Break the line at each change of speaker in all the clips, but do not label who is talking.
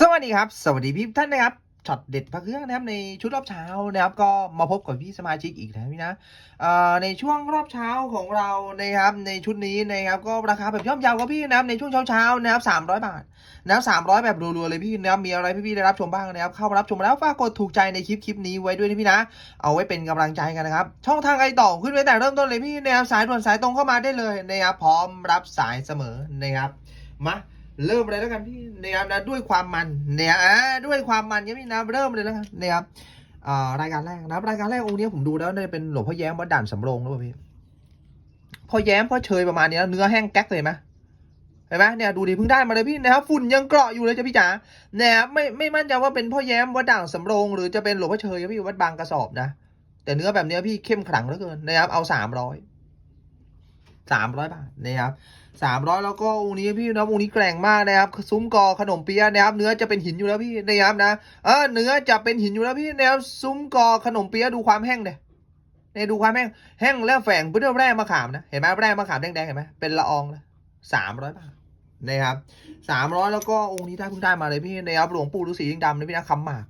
สวัสดีครับ สวัสดีพี่ท่านนะครับช็อตเด็ดพระเครื่องนะครับในชุดรอบเช้านะครับ ก็มาพบกับพี่สมาชิกอีกแล้วพี่นะในช่วงรอบเช้าของเรานะครับในชุดนี้นะครับก็ราคาแบบย่อมเยาวครับพี่นะครับในช่วงเช้าเช้านะครับสามร้อยบาทนะครับสามร้อยแบบรัวๆเลยพี่นะครับมีอะไรพี่ๆได้รับชมบ้างนะครับเข้ามารับชมแล้วฝากกดถูกใจในคลิปคลิปนี้ไว้ด้วยนะพี่นะ เอาไว้เป็นกำลังใจกันนะครับช่องทางไอต่อขึ้นไว้แต่เริ่มต้นเลยพี่นะครับสายด่วนสายตรงเข้ามาได้เลยนะครับพร้อมรับสายเสมอนะครับมา เริ่มเลยแล้วกันพี่นะครับนะด้วยความมันเนี่ยอ่าด้วยความมันเนี่ยพี่นะเริ่มเลยแล้วกันนะครับอ่ารายการแรกนะรายการแรกองค์นี้ผมดูแล้วน่าจะเป็นหลวงพ่อแย้มวัดด่านสำโรงหรือเปล่าพี่พ่อแย้มพ่อเชยประมาณนี้นะเนื้อแห้งแก๊กเลยไหมเห็นไหมเนี่ยดูดิเพิ่งได้มาเลยพี่นะครับฝุ่นยังเกราะอยู่เลยจ้ะพี่จ๋าเนี่ยไม่ไม่มั่นใจว่าเป็นพ่อแย้มวัดด่านสำโรง หรือจะเป็นหลวงพ่อเชยครับพี่วัดบางกระสอบนะแต่เนื้อแบบเนี้ยพี่เข้มขลังเหลือเกินนะครับเอาสามร้อยสามร้อยบาทนะครับ สามร้อยแล้วก็องค์นี้พี่นะองค์นี้แกร่งมากนะครับซุ้มกอขนมเปี๊ยะนะครับ เนื้อจะเป็นหินอยู่แล้วพี่นะครับนะเออเนื้อจะเป็นหินอยู่แล้วพี่นะครับซุ้มกอขนมเปี๊ยะดูความแห้งเด้เนี่ยดูความแห้งแห้งแล้วแฝงเพื่อแร่มะขามนะเห็นไหมแร่มะขามแดงๆเห็นไหมเป็นละอองเลยสามร้อยบาทนะครับสามร้อยแล้วก็องค์นี้ได้เพิ่งได้มาเลยพี่นะครับหลวงปู่ฤาษียิงดำนะพี่นะคำหมาก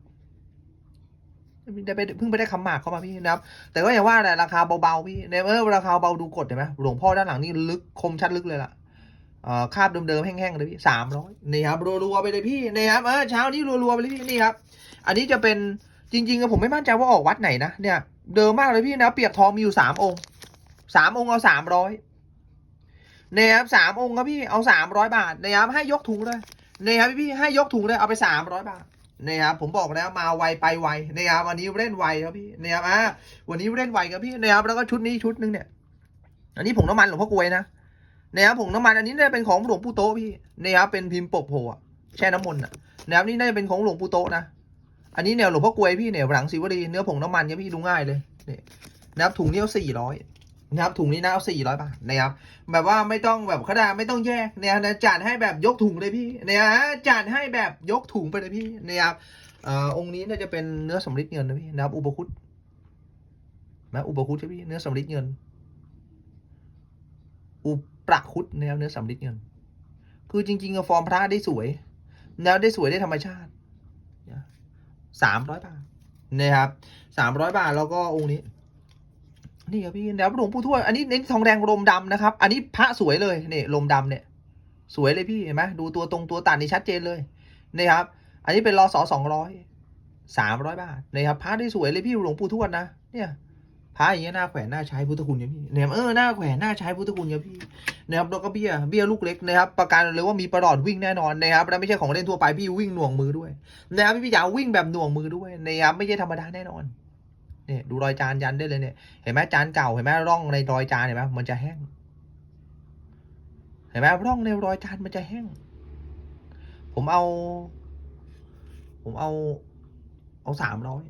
ได้ไปเพิ่งไปได้คำหมากเข้ามาพี่นะครับ แต่ก็อย่างว่าแหละราคาเบาๆพี่ในเมื่อราคาเบาดูกดเห็นไหมหลวงพ่อด้านหลังนี่ลึกคมชัดลึกเลยล่ะเอ่อคาบเดิมๆแห้งๆเลยพี่สามร้อยนี่ครับรัวๆไปเลยพี่นี่ครับเออเช้านี้รัวๆไปเลยพี่นี่ครับ อันนี้จะเป็นจริงๆผมไม่มั่นใจว่าออกวัดไหนนะเนี่ย เดิมมากเลยพี่นะเปียกทองมีอยู่สามองค์สามองค์เอาสามร้อยเนี่ยครับสามองค์ครับพี่เอาสามร้อยบาทนะครับให้ยกถุงเลยเนี่ยครับพี่ให้ยกถุงเลยเอาไปสามร้อยบาท นี่ครับผมบอกแล้วมาไวไปไวนะครับวันนี้เล่นไวครับพี่นะครับอะวันนี้เล่นไวครับพี่นะครับแล้วก็ชุดนี้ชุดหนึงเนี่ยอันนี้ผงน้ำมันหลวงพ่อกวยนะนะครับผงน้ำมันอันนี้เนี่ยเป็นของหลวงปู่โตพี่นะครับเป็นพิมพ์ปกโผล่อะแช่น้ำมนต์อะนะครับนี่น่าจะเป็นของหลวงปู่โตนะอันนี้เนี่ยหลวงพ่อกวยพี่เนี่ยหลังศิวดีเนื้อผงน้ำมันเนี่ยพี่ดูง่ายเลยเนี่ยนะครับถุงเนี้เอาสี่ร้อย นะครับถุงนี้นะเอาสี่ร้อยบาทนะครับแบบว่าไม่ต้องแบบขนาดไม่ต้องแยกเนี่ยนะจัดให้แบบยกถุงเลยพี่เนี่ยจัดให้แบบยกถุงไปเลยพี่นะครับเอ่อองค์นี้น่าจะเป็นเนื้อสำริดเงินนะพี่นะครับ อุปคุตนะอุปคุตใช่พี่เนื้อสำริดเงิน อุปรคุตนะครับเนื้อสำริดเงิน คือจริงๆฟอร์มพระได้สวย แล้วได้สวยได้ธรรมชาติสามร้อยบาทนะครับสามร้อยบาทแล้วก็องค์นี้ นี่ครับพี่แล้วหลวงปู่ทวดอันนี้เน้นทองแดงลมดำนะครับ อันนี้พระสวยเลยนี่ลมดำเนี่ย สวยเลยพี่เห็นไหมดูตัวตรงตัวตัดนี่ชัดเจนเลยนี่ครับ อันนี้เป็นรอสอสองร้อยสามร้อยบาทนะครับพระที่สวยเลยพี่หลวงปู่ทวดนะเนี่ยพระอย่างเงี้ยหน้าแขวนหน้าใช้พุทธคุณเนี่ยพี่เนี่ยเออหน้าแขวนหน้าใช้พุทธคุณเนี่ยพี่นะครับแล้วก็เบี้ยเบี้ยลูกเล็กนะครับ ประกันเลยว่ามีประหลอดวิ่งแน่นอนนะครับแล้วไม่ใช่ของเล่นทั่วไปพี่วิ่งหน่วงมือด้วยนะครับพี่พี่จ๋าวิ่งแบบหน่วงมือด้วยนะครับไม่ใช่ธรรมดาแน่นอน เนี่ยดูรอยจานยันได้เลยเนี่ยเห็นไหมจานเก่าเห็นไหมร่องในรอยจานเห็นไหมมันจะแห้ง เห็นไหมร่องในรอยจานมันจะแห้ง ผมเอา ผมเอา เอาสามร้อย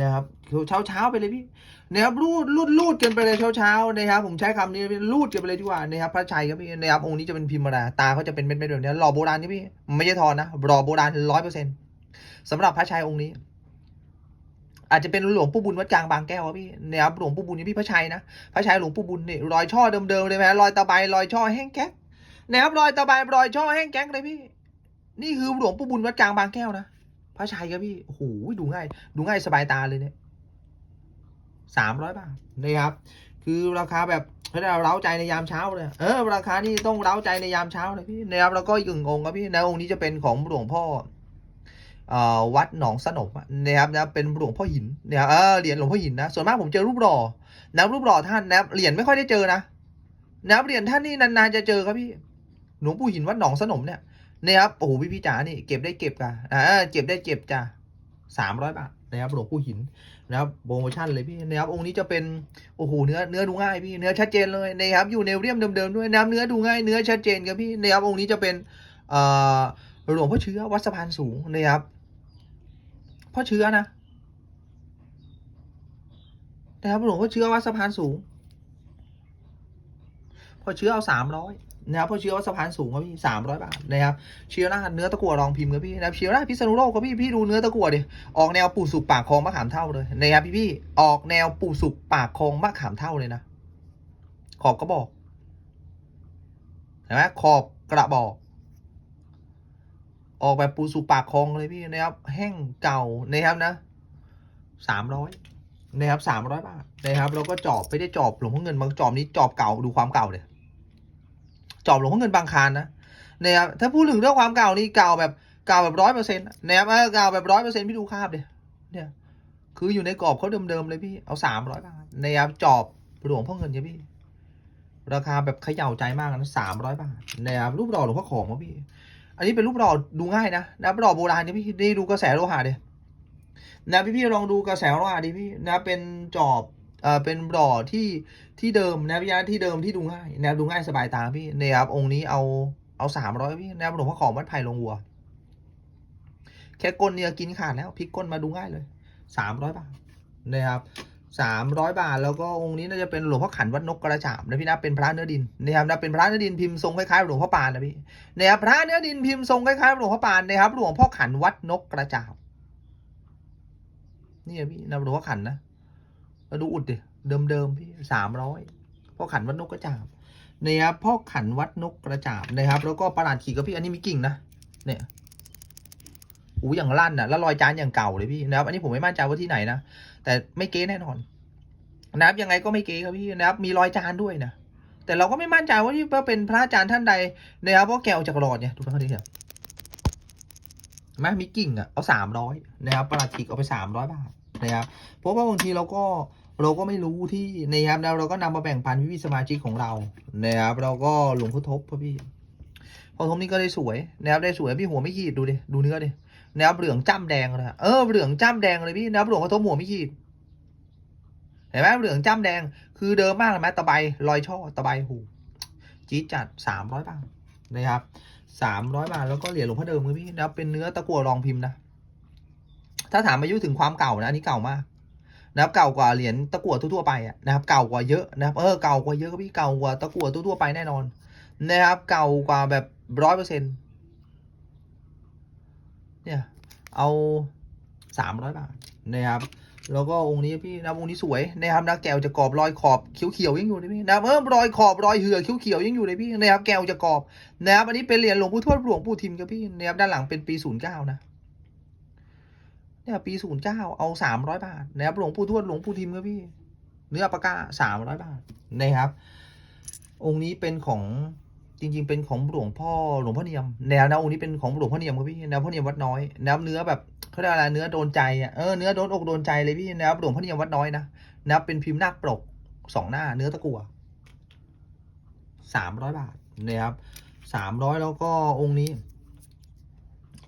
นะครับเช้าเช้าไปเลยพี่นะครับรูดรูดรูดกันไปเลยเช้าเช้านะครับผมใช้คำนี้รูดกันไปเลยดีกว่านะครับพระชัยครับพี่นะครับองค์นี้จะเป็นพิมพ์มาตาเขาจะเป็นเม็ดๆแบบนี้หล่อโบราณนี่พี่ไม่ใช่ทอนนะหล่อโบราณร้อยเปอร์เซ็นต์สำหรับพระชัยองค์นี้ อาจจะเป็นหลวงปู่บุญวัดกลางบางแก้วอะพี่เนี่ยครับหลวงปู่บุญนี่พี่พระชัยนะพระชัยหลวงปู่บุญนี่รอยช่อเดิมๆเลยไหมรอยตะไบรอยช่อแห้งแก๊กนะครับรอยตะไบรอยช่อแห้งแก๊กเลยพี่ นี่คือหลวงปู่บุญวัดกลางบางแก้วนะพระชัยครับพี่โอ้โหดูง่าย ดูง่ายสบายตาเลยเนี่ยสามร้อยบาทนะครับ คือราคาแบบเราเร้าใจในยามเช้าเลยเออราคานี่ต้องเร้าใจในยามเช้าเลยพี่นะครับแล้วก็อีกหนึ่งองค์ครับพี่ในองค์นี้จะเป็นของหลวงพ่อ วัดหนองสนมนะครับนะเป็นหลวงพ่อหินนะครับเออเหรียญหลวงพ่อหินนะส่วนมากผมเจอรูปหล่อนะรูปหล่อท่านนะเหรียญไม่ค่อยได้เจอนะนะเหรียญท่านนี่นานๆจะเจอครับพี่หลวงปู่หินวัดหนองสนมเนี่ยนะครับโอ้โหพี่พี่จ๋านี่เก็บได้เก็บกันอ่าเก็บได้เก็บจ้ะสามร้อยบาทนะครับหลวงปู่หินนะครับโปรโมชั่นเลยพี่นะครับองค์นี้จะเป็นโอ้โหเนื้อเนื้อดูง่ายพี่เนื้อชัดเจนเลยนะครับอยู่ในเรียมเดิมๆด้วยน้ำเนื้อดูง่ายเนื้อชัดเจนครับพี่นะครับองค์นี้จะเป็นหลวงพ่อเชื้อวัดสะพานสูงนะครับ พ่อเชื้อนะนะครับหลวงพ่อเชื้อวัดสะพานสูงพ่อเชื้อเอาสามร้อยนะครับพ่อเชื้อวัดสะพานสูงครับพี่สามร้อยบาทนะครับเชียร์หน้าเนื้อตะกั่วรองพิมพ์ครับพี่นะครับเชียร์หน้าพิษณุโลกครับพี่พี่ดูเนื้อตะกั่วดิออกแนวปูสุกปากคลองมะขามเท่าเลยนะครับพี่พี่ออกแนวปูสุกปากคลองมะขามเท่าเลยนะขอบกระบอกเห็นไหมขอบกระบอก ออกแบบปูสุปากคลองเลยพี่นะครับ แห้งเก่านะครับนะสามร้อยนะครับสามร้อยบาทนะครับแล้วก็จอบไม่ได้จอบหลวงพ่อเงินบางจอบนี้จอบเก่าดูความเก่าเลยจอบหลวงพ่อเงินบางคานนะนะครับถ้าพูดถึงเรื่องความเก่านี่เก่าแบบเก่าแบบร้อยเปอร์เซ็นต์นะครับเก่าแบบร้อยเปอร์เซ็นต์พี่ดูคาบเลยเนี่ยคืออยู่ในกรอบเขาเดิมๆเลยพี่เอาสามร้อยบาทนะครับจอบหลวงพ่อเงินเนี่พี่ ราคาแบบเขย่าใจมากนะสามร้อยบาทนะครับรูปหล่อหลวงพ่อของพี่ อันนี้เป็นรูปหล่อดูง่ายนะนะหล่อโบราณนี่พี่นี่ดูกระแสโลหะดินะพี่พี่ลองดูกระแสโลหะดิพี่นะเป็นจอบเอ่อเป็นหล่อที่ที่เดิมนะพี่นะที่เดิมที่ดูง่ายนะดูง่ายสบายตาพี่นะครับองค์นี้เอาเอาสามร้อยพี่นะหลวงพ่อของวัดไผ่ลงวัว แค่ก้นเนี่ยกินขาดแล้วพลิกก้นมาดูง่ายเลยสามร้อยบาทนะครับ สามร้อยบาท แล้วก็องค์นี้น่าจะเป็นหลวงพ่อขันวัดนกกระจาบนะพี่นะเป็นพระเนื้อดินนะครับนะเป็นพระเนื้อดินพิมพ์ทรงคล้ายๆหลวงพ่อปานนะพี่นะครับพระเนื้อดินพิมพ์ทรงคล้ายๆหลวงพ่อปานนะครับหลวงพ่อขันวัดนกกระจาบนี่อะพี่นะหลวงพ่อขันนะมาดูอุดดิเดิมๆพี่สามร้อยพ่อขันวัดนกกระจาบนะครับพ่อขันวัดนกกระจาบนะครับ แล้วก็ประหลาดขีดกับพี่อันนี้มีกิ่งนะเนี่ยหูอย่างลั่นอะแล้วรอยจานอย่างเก่าเลยพี่นะครับอันนี้ผมไม่มั่นใจว่าที่ไหนนะ แต่ไม่เก๊แน่นอนนะครับยังไงก็ไม่เก๊ครับพี่นะครับมีรอยจานด้วยนะแต่เราก็ไม่มั่นใจว่าที่ว่าเป็นพระอาจารย์ท่านใดนะครับเพราะแกวจากหลอดเนี่ยดูนะเขาดิครับเห็นไหมมีกิ่งอะเอาสามร้อยนะครับประหลัดขีกเอาไปสามร้อยบาทนะครับเพราะว่าบางทีเราก็เราก็ไม่รู้ที่นะครับแล้วเราก็นำมาแบ่งปันพี่สมาชิกของเรานะครับเราก็หลวงพ่อทบพ่อพี่ พอทบนี่ก็ได้สวยแนะครับได้สวยพี่หัวไม่ขีดดูดิดูเนื้อดิแนะครับเหลืองจ้ำแดงเลยเออเหลืองจ้ำแดงเลยพี่แนะครับหลวงพอทบหัวไม่ขีดเห็นไหมเหลืองจ้ำแดง คือเดิมมากเลยไหมตะไบรอยช่อตะไบหูจี๊ดจัดสามร้อยบาทนะครับสามร้อยบาทแล้วก็เหรียญหลวงพ่อเดิมครับพี่นะเป็นเนื้อตะกั่วรองพิมพ์นะถ้าถามอายุถึงความเก่านะอันนี้เก่ามากนะครับเก่ากว่าเหรียญตะกั่วทั่วไปอะนะครับ เก่ากว่าเยอะนะครับเออเก่ากว่าเยอะพี่เก่ากว่าตะกั่วทั่วไปแน่นอนนะครับ เก่ากว่าแบบ ร้อยเปอร์เซ็นต์เนี่ย เอาสามร้อยบาทนะครับ แล้วก็องค์นี้พี่นะองค์นี้สวยนะครับนะแก้วจะกรอบรอยขอบเขียวๆยังอยู่เลยพี่นะเออรอยขอบรอยเหือกเขียวๆยังอยู่เลยพี่นะครับแก้วจะกรอบนะครับอันนี้เป็นเหรียญหลวงปู่ทวดหลวงปู่ทิมครับพี่นะครับด้านหลังเป็นปีศูนย์เก้านะเนี่ยปีศูนย์เก้าเอาสามร้อยบาทนะครับหลวงปู่ทวดหลวงปู่ทิมครับพี่ เนื้อปากกาสามร้อยบาทนะครับ องค์นี้เป็นของ จริง ๆ เป็นของหลวงพ่อหลวงพ่อเนียม แนวนะองค์นี้เป็นของหลวงพ่อเนียมครับพี่แนวพ่อเนียมวัดน้อยแนวเนื้อแบบเขาเรียกอะไรเนื้อโดนใจอะเออเนื้อโดนอกโดนใจเลยพี่แนวหลวงพ่อเนียมวัดน้อยนะแนวเป็นพิมพ์นาคปกสองหน้า เนื้อตะกั่วสามร้อยบาทนะครับสามร้อยแล้วก็องค์นี้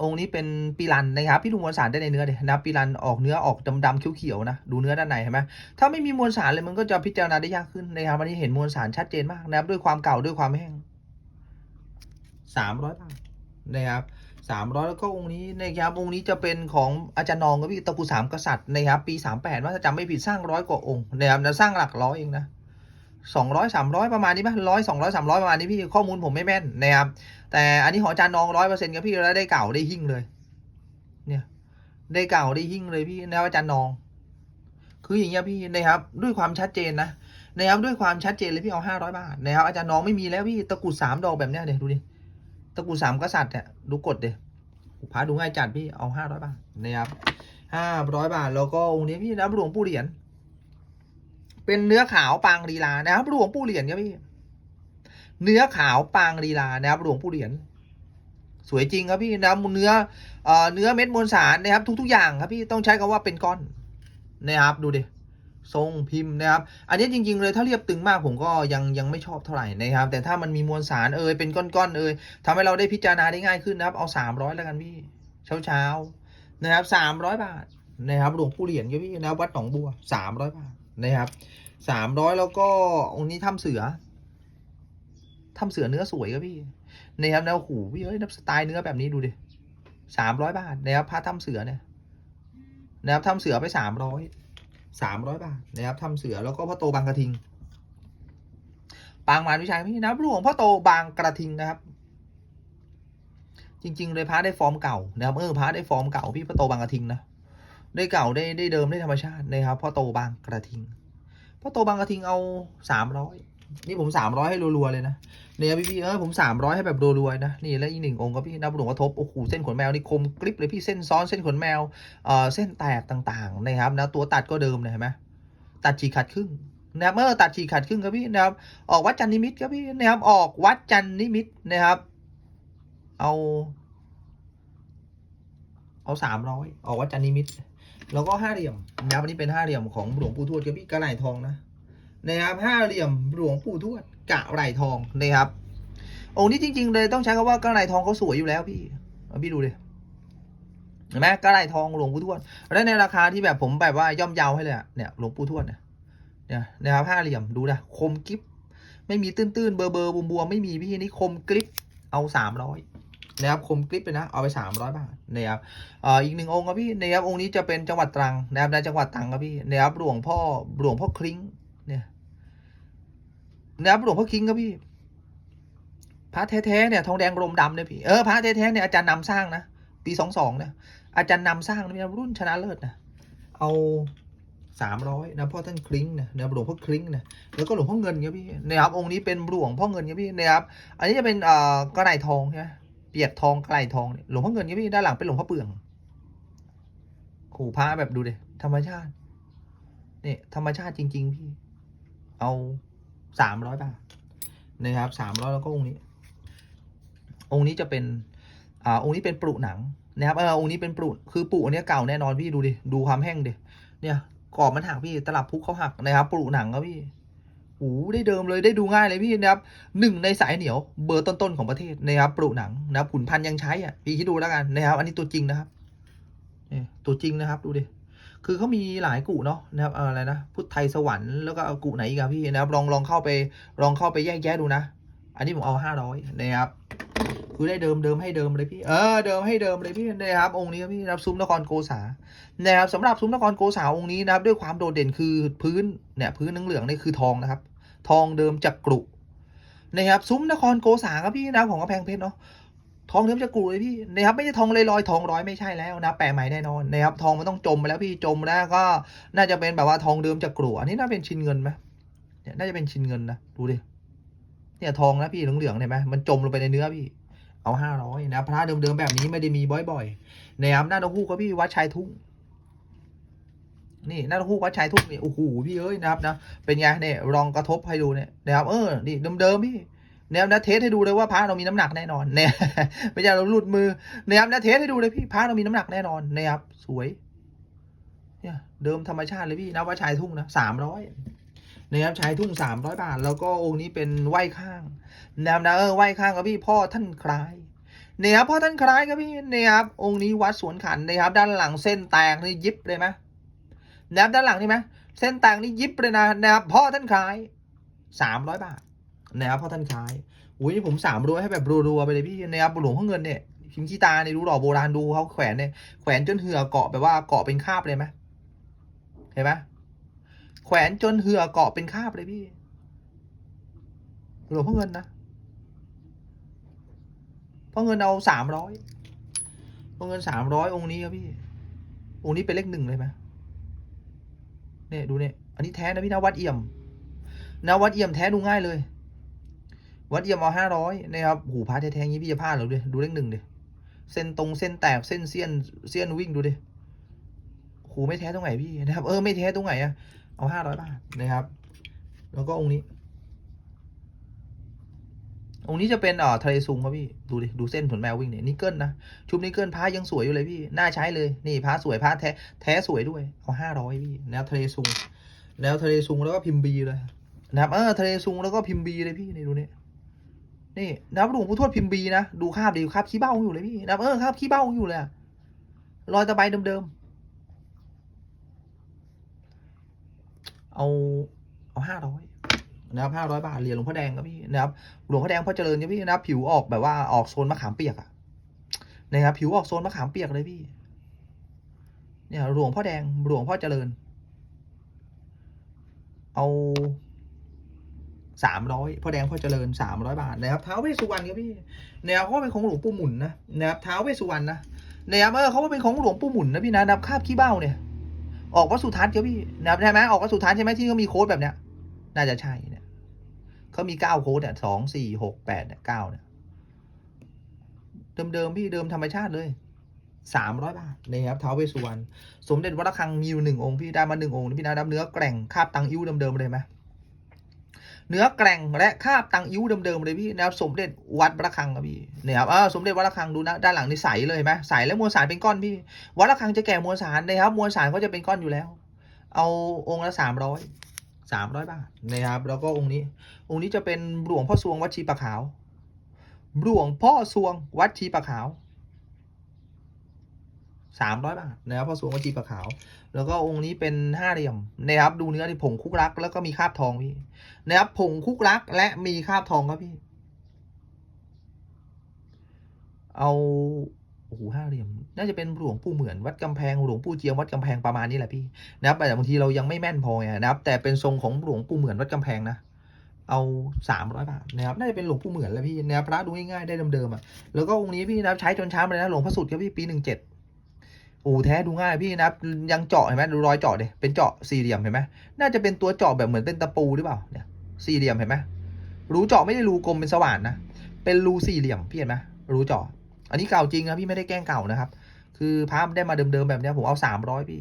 องค์นี้เป็นปีรันนะครับพี่ดูมวลสารได้ในเนื้อเดี๋ยนะปีรันออกเนื้อออกดำๆเขียวๆนะดูเนื้อด้านในเห็นไหมถ้าไม่มีมวลสารเลยมันก็จะพิจารณาได้ยากขึ้นนะครับวันนี้เห็นมวลสารชัดเจนมากนะครับด้วยความเก่าด้วยความแห้ง สามร้อยบาทนะครับสามร้อยแล้วก็องค์นี้นะครับองค์นี้จะเป็นของอาจารย์นองกับพี่ตระกูลสามกษัตริย์นะครับปีสามแปดว่าถ้าจำไม่ผิดสร้างร้อยกว่าองค์นะครับแล้วสร้างหลักร้อยเองนะสองร้อยสามร้อยประมาณนี้ไหมร้อยสองร้อยสามร้อยประมาณนี้พี่ข้อมูลผมไม่แม่นนะครับแต่อันนี้ของอาจารย์น้องร้อยเปอร์เซ็นต์ครับพี่แล้วได้เก่าได้หิ่งเลย เนี่ย ได้เก่าได้หิ่งเลยพี่นะอาจารย์น้อง คืออย่างเงี้ยพี่นะครับด้วยความชัดเจนนะนะครับด้วยความชัดเจนเลยพี่เอาห้าร้อยบาทนะครับอาจารย์น้องไม่มีแล้วพี่ตะกรุดสามดอกแบบเนี้ยเดี๋ยวดูดิ ตะกรุดสามกษัตริย์เนี่ยดูกดเดี๋ยวพาดูง่ายจัดพี่เอาห้าร้อยบาทนะครับห้าร้อยบาทแล้วก็องค์นี้พี่นะหลวงปู่เหรียญเป็นเนื้อขาวปางลีลานะครับหลวงปู่เหรียญครับพี่ เนื้อขาวปางลีลานะครับหลวงปู่เหรียญสวยจริงครับพี่นะเนื้อเอ่อเนื้อเม็ดมวลสารนะครับ ทุก ๆ อย่างครับพี่ต้องใช้คำว่าเป็นก้อนนะครับดูดิ ทรงพิมพ์นะครับ อันนี้จริง ๆ เลยถ้าเรียบตึงมากผมก็ยังยังไม่ชอบเท่าไหร่นะครับ แต่ถ้ามันมีมวลสารเอยเป็นก้อนๆเอยทำให้เราได้พิจารณาได้ง่ายขึ้นนะครับ เอาสามร้อยแล้วกันพี่ เช้าๆนะครับสามร้อยบาทนะครับหลวงปู่เหรียญครับพี่นะวัดหนองบัวสามร้อยบาทนะครับสามร้อยแล้วก็องค์นี้ถ้ำเสือทำเสือเนื้อสวยครับพี่นะครับแนวหูพี่เอ้ยนับสไตล์เนื้อแบบนี้ดูดิสามร้อยบาทนะครับผ้าทำเสือเนี่ยนะครับทำเสือไปสามร้อย สามร้อยบาทนะครับทำเสือแล้วก็พ่อโตบางกระทิง ปางมารวิชัยพี่นะหลวงพ่อโตบางกระทิงนะครับ จริง ๆ เลยพระได้ฟอร์มเก่านะครับเออพระได้ฟอร์มเก่าพี่พ่อโตบางกระทิงนะได้เก่าได้ได้เดิมได้ธรรมชาตินะครับพ่อโตบางกระทิงพ่อโตบางกระทิงเอาสามร้อย นี่ผมสามร้อยให้รัวๆเลยนะเนี่ยพี่พี่เออผมสามร้อยให้แบบรัวๆนะนี่แล้วอีกหนึ่งองค์ก็พี่นับหลวงกระทบโอ้โหเส้นขนแมวนี่คมกริบเลยพี่เส้นซ้อนเส้นขนแมวเอ่อเส้นแตกต่างๆนะครับนะตัวตัดก็เดิมเลยเห็นไหมตัดฉีกขาดครึ่งนะครับเมื่อตัดฉีกขาดครึ่งครับพี่นะครับออกวัดจันนิมิตครับพี่นะครับออกวัดจันนิมิตนะครับ เอาเอาสามร้อยออกวัดจันนิมิต แล้วก็ห้าเหลี่ยมนะครับอันนี้เป็นห้าเหลี่ยมของหลวงปู่ทวดครับพี่กระไหล่ทองนะ นะครับห้าเหลี่ยมหลวงปู่ทวดกะไหลทองนะครับ องค์นี้จริง ๆ เลยต้องใช้คำว่ากะไหลทองเขาสวยอยู่แล้วพี่เอาพี่ดูดิเห็นไหมกะไหลทองหลวงปู่ทวดแล้วในราคาที่แบบผมแบบว่าย่อมเยาให้เลยเนี่ยหลวงปู่ทวดเนี่ยเนี่ยนะครับห้าเหลี่ยมดูนะคมกริบไม่มีตื้นๆเบอร์เบอร์บวมๆไม่มีพี่นี่คมกริบเอาสามร้อยนะครับคมกริบเลยนะเอาไปสามร้อยบาทนะครับอีกหนึ่งองค์ครับพี่นะครับองค์นี้จะเป็นจังหวัดตรังนะครับในจังหวัดตรังครับพี่นะครับหลวงพ่อหลวงพ่อคลิ้ง นะครับหลวงพ่อคลิงครับพี่พระแท้ๆเนี่ยทองแดงรมดำเนี่ยพี่เออพระแท้ๆเนี่ยอาจารย์นำสร้างนะปีสองสองเนี่ยอาจารย์นำสร้างนะรุ่นชนะเลิศนะเอาสามร้อยนะพ่อท่านคลิ้งนะนะหลวงพ่อคลิ้งนะแล้วก็หลวงพ่อเงินครับพี่นะครับองค์นี้เป็นหลวงพ่อเงินครับพี่นะครับอันนี้จะเป็นเอ่อกระไหลทองใช่ไหมเปียกทองกระไหลทองหลวงพ่อเงินครับพี่ด้านหลังเป็นหลวงพ่อเปลืองขู่พระแบบดูดิธรรมชาตินี่ธรรมชาติจริง ๆ พี่ เอา สามร้อยบาทนะครับสามร้อยแล้วก็องค์นี้ องค์นี้จะเป็น อ่าองค์นี้เป็นปรุหนังนะครับเออองค์นี้เป็นปรุคือปรุอันนี้เก่าแน่นอนพี่ดูดิดูความแห้งดิเนี่ยกรอบมันหักพี่ตลับพุกเขาหักนะครับปรุหนังครับพี่โอ้โหได้เดิมเลยได้ดูง่ายเลยพี่นะครับหนึ่งในสายเหนียวเบอร์ต้นๆของประเทศนะครับปรุหนังนะครับขุนพันยังใช้อะพี่คิดดูแล้วกันนะครับ อันนี้ตัวจริงนะครับนี่ตัวจริงนะครับดูดิ คือเขามีหลายกุเนาะนะครับอะไรนะพุทธไทยสวรรค์แล้วก็กุไหนอีกอะพี่นะครับลองลองเข้าไปลองเข้าไปแยกแยะดูนะ อันนี้ผมเอาห้าร้อยนะครับคือได้เดิมเดิมให้เดิมเลยพี่เออเดิมให้เดิมเลยพี่นะครับองค์นี้ครับพี่นะครับซุ้มนครโกษานะครับสำหรับซุ้มนครโกษาองค์นี้นะครับ ด้วยความโดดเด่นคือพื้นเนี่ยพื้นเหลืองๆนี่คือทองนะครับ ทองเดิมจากกรุนะครับซุ้มนครโกษาครับพี่นะครับของกำแพงเพชรเนาะ ทองเดิมจากกรุเลยพี่นะครับไม่ใช่ทองลอยๆทองร้อยไม่ใช่แล้วนะแปะใหม่แน่นอนนะครับทองมันต้องจมไปแล้วพี่จมแล้วก็น่าจะเป็นแบบว่าทองเดิมจากกรุอันนี้น่าเป็นชิ้นเงินไหมเนี่ยน่าจะเป็นชิ้นเงินนะดูดิเนี่ยทองนะพี่เหลืองๆเห็นไหมมันจมลงไปในเนื้อพี่ เอาห้าร้อยนะพระเดิมๆแบบนี้ไม่ได้มีบ่อยๆนะครับหน้าตะคู่ก็พี่วัดชายทุ่งนี่หน้าตะคู่วัดชายทุ่งเนี่ยโอ้โหพี่เอ้ยนะครับนะเป็นไงเนี่ยลองกระทบให้ดูเนี่ยนะครับเออนี่เดิมๆพี่ นะครับนะเทสให้ดูเลยว่าพระเรามีน้ำหนักแน่นอนเนี่ยไม่ใช่เราหลุดมือนะครับนะเทสให้ดูเลยพี่พระเรามีน้ำหนักแน่นอนนะครับสวย เนี่ยเดิมธรรมชาติเลยพี่นะวัดชายทุ่งนะสามร้อยนะครับชายทุ่งสามร้อยบาท แล้วก็องค์นี้เป็นไหว้ข้างนะครับนะเออไหว้ข้างครับพี่พ่อท่านคล้ายเนี่ยครับพ่อท่านคล้ายครับพี่เนี่ยครับองค์นี้วัดสวนขันนะครับ ด้านหลังเส้นแตกนี่ยิบเลยไหมนะครับด้านหลังนี่ไหมเส้นแตกนี่ยิบเลยนะนะครับพ่อท่านคล้ายสามร้อยบาท นะครับพ่อท่านคล้ายอุ้ยนี่ผมสามร้อยให้แบบรัวๆไปเลยพี่นะครับหลวงพ่อเงินเนี่ยพิมพ์ขี้ตาเนี่ยรู้หล่อโบราณดูเขาแขวนเนี่ยแขวนจนเหือเกาะแบบว่าเกาะเป็นคาบเลยไหมเห็นไหมแขวนจนเหือเกาะเป็นคาบเลยพี่หลวงพ่อเงินนะพ่อเงินเอาสามร้อยพ่อเงินสามร้อยองค์นี้ครับพี่ องค์นี้เป็นเลขหนึ่งเลยไหมเนี่ยดูเนี่ยอันนี้แท้นะพี่นะวัดเอี่ยมนะวัดเอี่ยมแท้ดูง่ายเลย วัดเอี่ยมเอาห้าร้อยนะครับหูพระแท้ๆอย่างนี้พี่จะพลาดเหรอดูดูเลขหนึ่งดิเส้นตรงเส้นแตกเส้นเสี้ยนเสี้ยนวิ่งดูดิโหไม่แท้ตรงไหนพี่นะครับเออไม่แท้ตรงไหนอะเอาห้าร้อยบาทนะครับ แล้วก็องค์นี้ องค์นี้จะเป็นอ่อทะเลซุงครับพี่ดูดิดูเส้นขนแมววิ่งเนี่ยนิกเกิลนะชุบนิกเกิลพระยังสวยอยู่เลยพี่น่าใช้เลยนี่พระสวยพระแท้แท้สวยด้วยเอาห้าร้อยพี่แนวทะเลซุงแนวทะเลซุงแล้วก็พิมพ์บีเลยนะครับเออทะเลซุงแล้วก็พิมพ์บีเลยพี่ในดูเนี่ นี่นะครับหลวงปู่ทวดพิมพ์บีนะ ดูคาบดีคราบขี้เบ้าอยู่เลยพี่นะครับเออคราบขี้เบ้าอยู่เลยรอยตะไบเดิมๆ เอา เอาห้าร้อยนะครับห้าร้อยบาทเหรียญหลวงพ่อแดงครับพี่นะครับหลวงพ่อแดงพ่อเจริญครับพี่นะครับผิวออกแบบว่าออกโซนมะขามเปียกอะนะครับผิวออกโซนมะขามเปียกเลยพี่ เนี่ยหลวงพ่อแดงหลวงพ่อเจริญ เอา สามร้อยพ่อแดงพ่อเจริญสามร้อยบาทนะครับท้าวเวสุวรรณครับพี่นะครับเขาเป็นของหลวงปู่หมุนนะนะครับท้าวเวสุวรรณนะนะครับเออเขาเป็นของหลวงปู่หมุนนะพี่นะนับคาบขี้เบ้าเนี่ย ออกวัดสุทัศน์ครับพี่นะครับใช่ไหมออกวัดสุทัศน์ใช่ไหมที่เขามีโค้ดแบบเนี้ย น่าจะใช่เนี่ยเขามีเก้าโค้ดเนี่ยสองสี่หกแปดเนี่ยเก้าเนี่ยเดิมๆพี่เดิมธรรมชาติเลยสามร้อยบาทนะครับท้าวเวสุวรรณสมเด็จวัดระฆังมีอยู่หนึ่งองค์พี่ได้มาหนึ่งองค์พี่นะนับเนื้อแกร่งคาบตังอิ้วเดิมๆเลยไหม เนื้อแกร่งและคาบตังอิ้วเดิมๆเลยพี่นะครับสมเด็จวัดระฆังครับพี่เนี่ยครับอ่าสมเด็จวัดระฆังดูนะด้านหลังนี่ใสเลยเห็นไหมใสแล้วมวลสารเป็นก้อนพี่ วัดระฆังจะแก่มวลสารนะครับมวลสารก็จะเป็นก้อนอยู่แล้ว เอาองค์ละสามร้อยสามร้อยบาทนะครับแล้วก็องค์นี้ องค์นี้จะเป็นหลวงพ่อสวงวัดชีปะขาวหลวงพ่อสวงวัดชีปะขาวสามร้อยบาทนะครับพ่อสวงวัดชีปะขาว แล้วก็องค์นี้เป็นห้าเหลี่ยมนะครับดูเนื้อที่ผงคุกรัก แล้วก็มีคาบทองพี่ นะครับผงคุกรักและมีคาบทองครับพี่ เอาโอ้โหห้าเหลี่ยม น่าจะเป็นหลวงปู่เหมือนวัดกำแพงหลวงปู่เจียมวัดกำแพงประมาณนี้แหละพี่นะครับแต่บางทีเรายังไม่แม่นพอไงนะครับ แต่เป็นทรงของหลวงปู่เหมือนวัดกำแพงนะเอาสามร้อยบาทนะครับน่าจะเป็นหลวงปู่เหมือนแล้วพี่นะครับพระดูง่ายๆได้เดิมๆอะแล้วก็องค์นี้พี่นะครับใช้จนช้ามาเลยนะหลวงพระสุดครับพี่ปีหนึ่งเจ็ดโอ้แท้ดูง่ายพี่นะครับยังเจาะเห็นไหมดูรอยเจาะเดยเป็นเจาะสี่เหลี่ยมเห็นไหมน่าจะเป็นตัวเจาะแบบเหมือนเป็นตะปูหรือเปล่าเนี่ย สี่เหลี่ยมเห็นไหมรูเจาะไม่ได้รูกลมเป็นสว่านนะ เป็นรูสี่เหลี่ยมพี่เห็นไหมรูเจาะ อันนี้เก่าจริงนะพี่ไม่ได้แกล้งเก่านะครับ คือพระได้มาเดิมๆแบบนี้ผมเอาสามร้อยพี่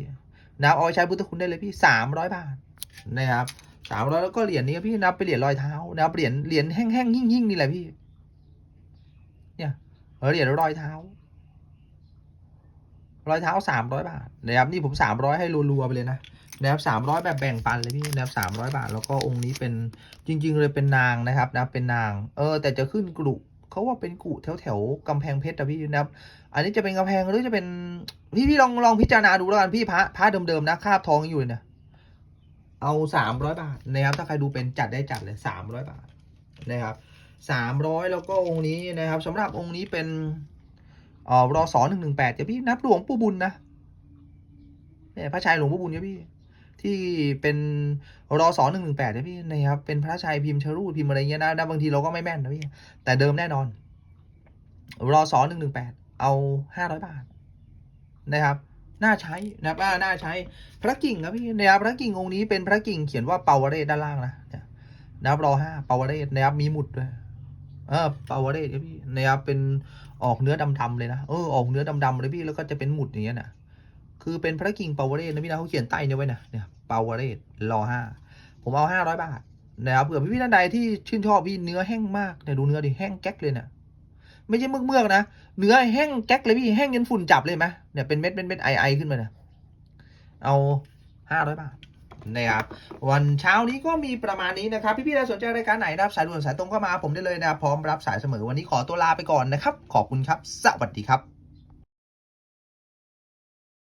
นับเอาใช้พุทธคุณได้เลยพี่สามร้อยบาทนะครับสามร้อยแล้วก็เหรียญนี้พี่นับไปนเหรียญรอยเท้านะครับเหรียญเหรียญแห้งๆหิ่งๆนี่แหละพี่ เนี่ยเหรียญรอยเท้ารอยเท้าสามร้อยบาทนะครับนี่ผมสามร้อยให้รัวๆไปเลยนะ นะครับสามร้อยแบบแบ่งปันเลยพี่นะครับสามร้อยบาท แล้วก็องค์นี้เป็นจริง ๆ เลยเป็นนางนะครับนะเป็นนาง เออ แต่จะขึ้นกรุเขาว่าเป็นกุแถวแถวๆกำแพงเพชรนะพี่นะครับ อันนี้จะเป็นกำแพงหรือจะเป็นพี่พี่ลองลองพิจารณาดูแล้วกันพี่พระพระเดิมๆนะคาบทองอยู่เลยเนี่ยเอาสามร้อยบาทนะครับ ถ้าใครดูเป็นจัดได้จัดเลยสามร้อยบาทนะครับสามร้อยแล้วก็องค์นี้นะครับสำหรับองค์นี้เป็นเอ่อรอสอหนึ่งหนึ่งแปดจะพี่นับหลวงปู่บุญนะเนี่ยพระชายหลวงปู่บุญเนี่ยพี่ ที่เป็นรอสอหนึ่งหนึ่งแปดนี่ยพี่นะครับเป็นพระชายพิมพ์ชรูดพิมพ์อะไรเงี้ยนะนะบางทีเราก็ไม่แม่นนะพี่แต่เดิมแน่นอนรอสอหนึ่งหนึ่งแปดเอาห้าร้อยบาทนะครับน่าใช้นะครับอ่าน่าใช้พระกิ่งครับพี่นะครับพระกิ่งองค์นี้เป็นพระกิ่งเขียนว่าเปาวเรศด้านล่างนะเนี่ยนะครับรอห้าเปาวเรศนะครับมีหมุดด้วยเออเปาวเรศครับพี่นะครับเป็นออกเนื้อดำๆเลยนะเออออกเนื้อดำๆเลยพี่แล้วก็จะเป็นหมุดอย่างเงี้ยนะ คือเป็นพระกิ่งเปาวเรศนะพี่นะเขาเขียนใต้เนี่ยไว้นะเนี่ยเปาวเรศรอห้าผมเอาห้าร้อยบาทนะครับเผื่อพี่ๆท่านใดที่ชื่นชอบพี่เนื้อแห้งมากเนี่ยดูเนื้อดิแห้งแก๊กเลยเนี่ยไม่ใช่เมือกๆนะเนื้อแห้งแก๊กเลยพี่แห้งจนฝุ่นจับเลยไหมเนี่ยเป็นเม็ดเป็นเม็ดไอไอขึ้นมาเนี่ยเอาห้าร้อยบาทนะครับวันเช้านี้ก็มีประมาณนี้นะครับ พี่ๆถ้าสนใจรายการไหนนะครับสายด่วนสายตรงก็มาผมได้เลยนะครับพร้อมรับสายเสมอวันนี้ขอตัวลาไปก่อนนะครับ ขอบคุณครับ สวัสดีครับ